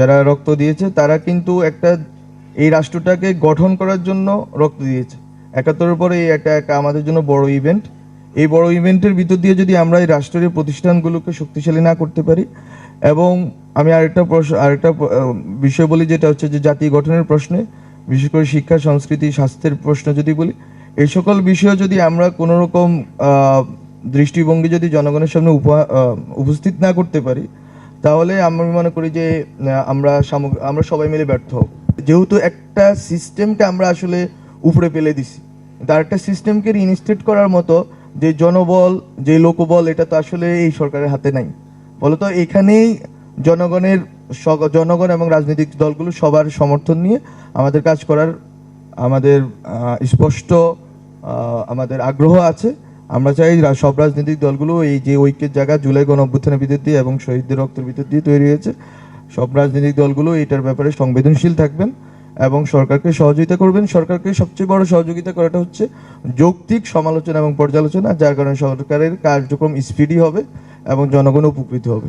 যারা রক্ত দিয়েছে, তারা কিন্তু একটা, এই রাষ্ট্রটাকে গঠন করার জন্য রক্ত দিয়েছে। একাত্তরের পরে এই একটা একটা আমাদের জন্য বড় ইভেন্ট এই বড় ইভেন্টের ভিতর দিয়ে যদি আমরা এই রাষ্ট্রের প্রতিষ্ঠানগুলোকে শক্তিশালী না করতে পারি, এবং আমি আরেকটা প্রশ্ন, আরেকটা বিষয় বলি, যেটা হচ্ছে যে জাতি গঠনের প্রশ্নে, বিশেষ করে শিক্ষা, সংস্কৃতি, স্বাস্থ্যের প্রশ্ন যদি বলি, এই সকল বিষয় যদি আমরা কোনো রকম দৃষ্টিভঙ্গি যদি জনগণের সামনে উপা- উপস্থিত না করতে পারি তাহলে আমি মনে করি যে আমরা আমরা সবাই মিলে ব্যর্থ হব। যেহেতু একটা সিস্টেমকে আমরা আসলে উপরে ফেলে দিছি। তার একটা সিস্টেমকে রিইনস্টেট করার মতো যে জনবল, যে লোকবল, এটা তো আসলে এই সরকারের হাতে নাই। বলতো এখানেই জনগণের জনগণ এবং রাজনৈতিক দলগুলো সবার সমর্থন নিয়ে আমাদের কাজ করার আমাদের স্পষ্ট আমাদের আগ্রহ আছে। আমরা চাই সব রাজনৈতিক দলগুলো এই যে ঐক্যের জায়গা জুলাই গণ অভ্যুত্থানের ভিতর দিয়ে এবং শহীদদের রক্তের ভিতর দিয়ে তৈরি হয়েছে। সব রাজনৈতিক দলগুলো এটার ব্যাপারে সংবেদনশীল থাকবেন এবং সরকারকে সহযোগিতা করবেন। সরকারকে সবচেয়ে বড় সহযোগিতা করাটা হচ্ছে যৌক্তিক সমালোচনা এবং পর্যালোচনা, যার কারণে সরকারের কার্যক্রম স্পিডি হবে এবং জনগণ উপকৃত হবে।